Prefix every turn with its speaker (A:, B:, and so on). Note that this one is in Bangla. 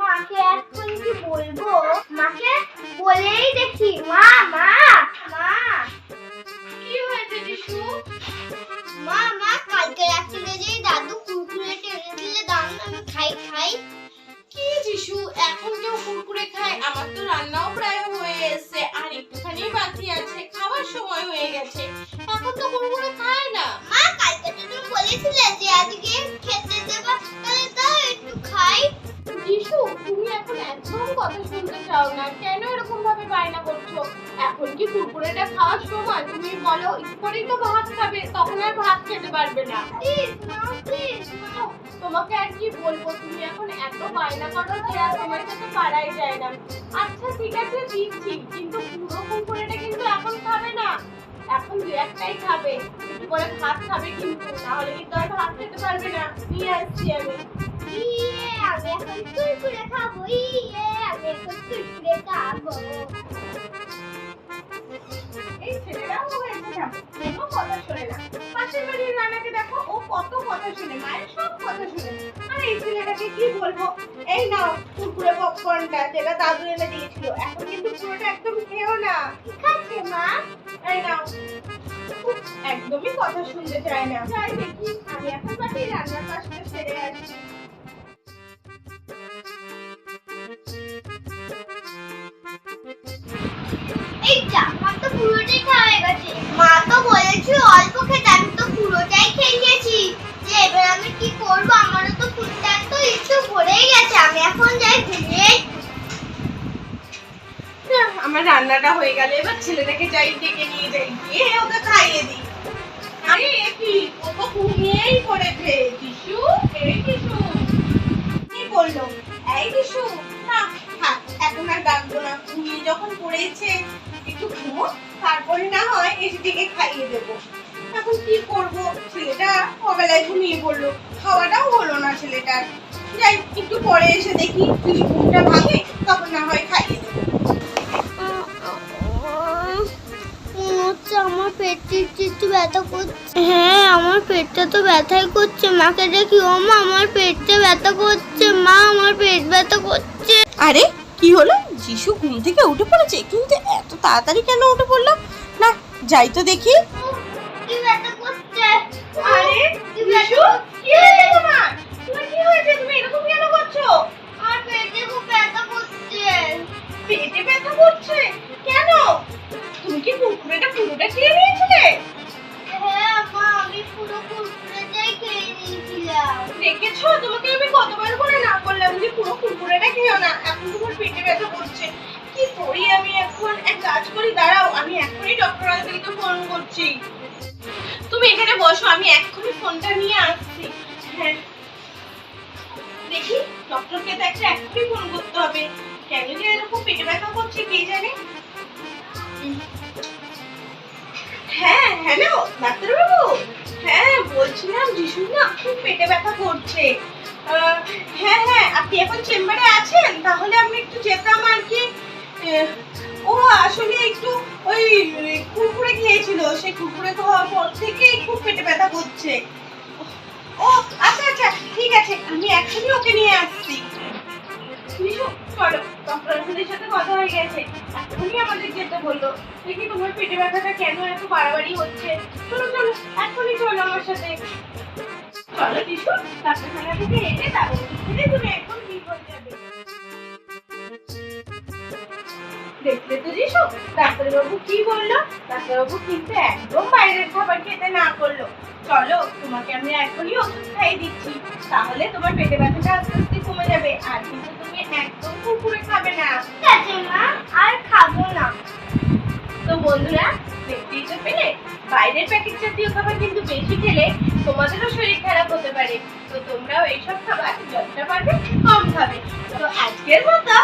A: মাকে এখন কি বলব? মাকে বলেই দেখি। মা মা মা।
B: কি হয়েছে যিশু?
A: মা মা, কালকে রাত্রিরে যে দাদু কুরকুরে টেনে দিলে দাও আমি খাই খাই।
B: কি যিশু, এখন কেউ কুরকুরে খায়। আমার তো রান্নাও প্রায় হয়ে এসেছে, আর একটুখানি বাকি আছে, খাওয়ার সময় হয়ে গেছে। এখন তো কুরকুরে খায় না।
A: মা, কালকে তুমি বলেছিলে যে আজকে খেতে দেবা।
B: যিশু তুমি এখন একদম কথা শুনতে চাও না। কেন এরকম ভাবে বায়না করছ? এখন কি কুরকুরেটা খাওয়ার সময়? তুমি বলো একটু তো ভাত খাবে তখন আর ভাত খেতে পারবে না। তোমাকে আর কি বলব? তুমি এখন এত বায়না করো যে আর তোমার সাথে পারাই যায় না। আচ্ছা ঠিক আছে দিচ্ছি কিন্তু পুরো কুরকুরেটা কিন্তু এখন খাবে না। এখন দু একটাই খাবে। একটু করে ভাত খাবে কিন্তু নাহলে কিন্তু আর ভাত খেতে পারবে না। নিয়ে আসছি আমি।
A: আমি এখন কুরকুরে খাব ইয়ে আমি এখন কুরকুরে খাব।
B: এই হয়েছে না কোনো কথা শোনে না। পাশের বাড়ির রানাকে দেখো ও কত কথা শুনে মায়ের সব কথা শুনে। আর এই ছেলেটাকে কি বলব? এই নাও কুরকুরে পপকর্নটা যেটা দাদু এনে দিয়েছিল। এখন কিন্তু পুরোটা একদম খেও না।
A: ঠিক আছে মা?
B: এই নাও। একদমই কথা শুনতে চায় না। যাই দেখি আমি এখন রান্নার কাজটা সেরে আসছি।
A: আমার
B: রান্নাটা হয়ে গেল, এবার ছেলেটাকে যাই ডেকে নিয়ে যাই, গিয়ে ওকে খাইয়ে দিই। আরে আর ডাকবো না। ঘুমিয়ে যখন পড়েছে, একটু ঘুমো, তারপরে না হয় এসে থেকে খাইয়ে দেবো। এখন কি করব? কবেলায় ঘুমিয়ে পড়ল। খাওয়াটাও হলো না ছেলেটার। যাই একটু পরে এসে দেখি যদি ঘুমটা ভাঙে তখন না হয় খাইয়ে
A: আমার একটু একটু ব্যথা করছে হ্যাঁ আমার পেটটা তো ব্যথাই করছে। মাকে দেখি ও মা আমার পেটটা ব্যথা করছে। মা আমার পেট ব্যথা করছে।
B: আরে কি হলো? যিশু ঘুম থেকে উঠে পড়েছে কিন্তু এত তাড়াতাড়ি কেন উঠে পড়ল? না যাই তো দেখি।
A: কি ব্যথা করছে?
B: আরে যিশু তুমি কি কুরকুরেটা পুরোটা খেয়ে নিয়েছিলে?
A: হ্যাঁ মা আমি পুরো কুরকুরেটাই খেয়ে নিয়েছিলাম।
B: দেখেছ? তোমাকে আমি কতবার করে না করলাম যে পুরো কুরকুরেটা খেও না এখন তোমার পেটে ব্যথা করছে। কি করি আমি এখন? এক কাজ করি দাঁড়াও আমি এখনই ডক্টর আঙ্কেলকে ফোন করছি। তুমি এখানে বসো আমি এক্ষুনি ফোনটা নিয়ে আসছি। হ্যাঁ। দেখি ডক্টরকে তো একটা এক্ষুনি ফোন করতে হবে। কেন যে এরকম পেটে ব্যথা করছে কে জানে? হ্যালো, ডাক্তারবাবু? হ্যাঁ বলছিলাম যিশুর না খুব পেটে ব্যথা করছে। হ্যাঁ হ্যাঁ আপনি এখন চেম্বারে আছেন? তাহলে আমি একটু যেতাম আর কি। ও আসলে একটু ওই কুরকুরে খেয়েছিল সেই কুরকুরে খাওয়ার পর থেকেই খুব পেটে ব্যথা করছে। ও আচ্ছা আচ্ছা পেটে ব্যথাটা কেন এত বাড়াবাড়ি হচ্ছে? চলো চলো, এখনই চলো আমার সাথে। চলো বিশু ডাক্তারখানা থেকে এনে তারপর তুমি এখন ঠিক হয়ে যাবে। দেখলে তো যিশু ডাক্তারবাবু কি বলল? ডাক্তারবাবু কিন্তু একদম বাইরের খাবার খেতে না করল চলো, তোমাকে আমি এখনই ওষুধ খাইয়ে দিচ্ছি। তাহলে তোমার পেটে ব্যথাটা আস্তে আস্তে কমে যাবে, আর কিন্তু তুমি একদম কুকুরে খাবে না। জাতীয় খাবার কিন্তু বেশি খেলে তোমাদেরও শরীর খারাপ হতে পারে। তো তোমরাও এইসব খাবার যতটা পারবে কম খাবে। তো আজকের মতো